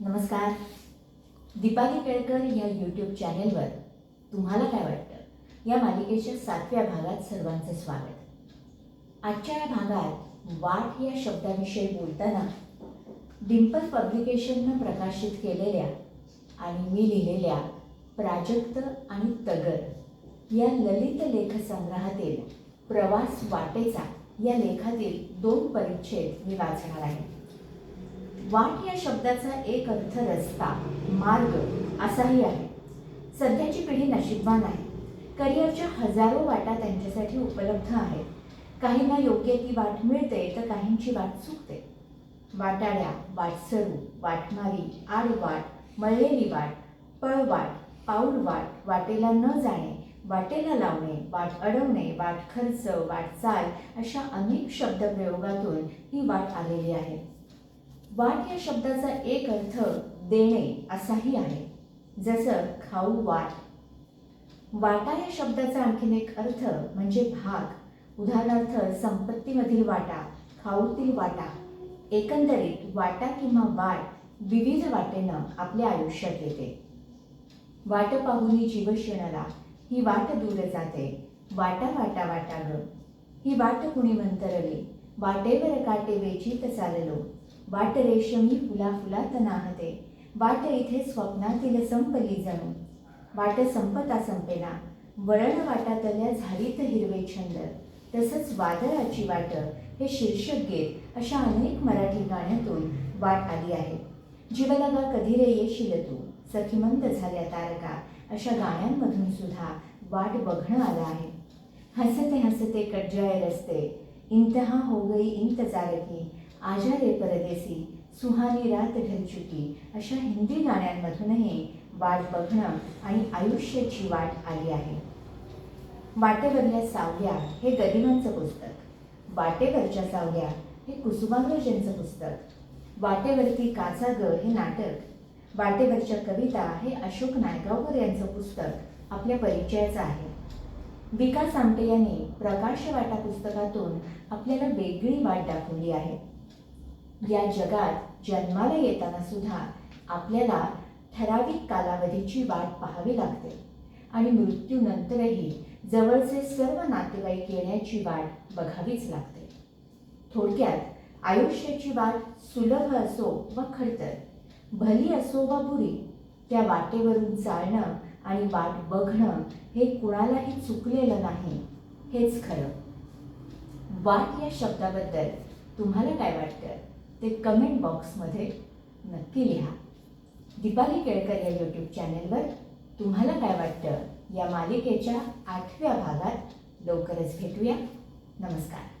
नमस्कार. दीपाली केळकर या यूट्यूब चॅनेलवर तुम्हाला काय वाटतं? या मालिकेच्या सातव्या भागात सर्वांचं स्वागत. आजच्या या भागात वाट या शब्दाविषयी बोलताना डिम्पल पब्लिकेशननं प्रकाशित केलेल्या आणि मी लिहिलेल्या प्राजक्त आणि तगर या ललित लेखसंग्रहातील प्रवास वाटेचा या लेखातील दोन परिच्छेद मी वाचणार आहे. वाट या शब्दाचा एक अर्थ रस्ता मार्ग असाही आहे. सध्याची पिढी नशीबवान आहे. करिअरच्या हजारो वाटा त्यांच्यासाठी उपलब्ध आहेत. काहींना योग्य ती वाट मिळते तर काहींची वाट चुकते. वाटाड्या वाटसरू वाटमारी आडवाट मळलेली वाट पळवाट पाऊल वाट वाटेला न जाणे वाटेला लावणे वाट अडवणे वाट खर्च वाटचाल अशा अनेक शब्दप्रयोगातून ही वाट आलेली आहे. वाट या शब्दाचा एक अर्थ देणे असाही आहे. जसं खाऊ वाट. वाटा या शब्दाचा आणखीन एक अर्थ म्हणजे भाग. उदाहरणार्थ संपत्तीमधील वाटा खाऊतील वाटा. एकंदरीत वाटा किंवा वाट विविध वाटेनं आपल्या आयुष्यात येते. वाट पाहुनी जीव ही वाट दूर जाते. वाटा वाटा वाटा ग ही वाट कुणी मंतरली वाटेवर काटे वेचीत चाललो. वाट रेशमी फुला फुलात नाहते वाट इथे स्वप्नातील संपली जणू वाट संपता संपेना. वळण वाटातल्या झालीत हिरवे छंद. तसंच वादळाची वाट. हे शीर्षक गीत अशा अनेक मराठी गाण्यातून वाट आली आहे. जीवलगा कधी रे येशील तू? सखीमंत झाल्या तारका. अशा गाण्यांमधून सुद्धा वाट बघणं आलं आहे. हसते हसते कटजाय रस्ते. इंतहा हो गई इंतजार की. आजा रे परदेसी सुहानी रात ढल चुकी अशा हिंदी गाण्यांमधूनही वाट बघणं आणि आयुष्याची वाट आली आहे. वाटेवरल्या सावल्या हे गदिमांचं पुस्तक. वाटेवरच्या सावल्या हे कुसुमाग्रजांचं पुस्तक. वाटेवरती काचा हे नाटक. वाटेवरच्या कविता हे अशोक नायगावकर यांचं पुस्तक आपल्या परिचयाचं आहे. विकास आमटे यांनी प्रकाश वाटा पुस्तकातून आपल्याला वेगळी वाट दाखवली आहे. या जगात जन्माला येताना सुद्धा आपल्याला ठराविक कालावधीची वाट पाहावी लागते. आणि मृत्यूनंतरही जवळचे सर्व नातेवाईक येण्याची वाट बघावीच लागते. थोडक्यात आयुष्याची वाट सुलभ असो व खडतर भली असो वा बुरी त्या वाटेवरून चालणं आणि वाट बघणं हे कुणालाही चुकलेलं नाही हेच खरं. वाट या शब्दाबद्दल तुम्हाला काय वाटतं? ते कमेंट बॉक्समध्ये नक्की लिहा. दीपाली केळकर या यूट्यूब चॅनेलवर तुम्हाला काय वाटतं? या मालिकेच्या आठव्या भागात लवकरच भेटूया. नमस्कार.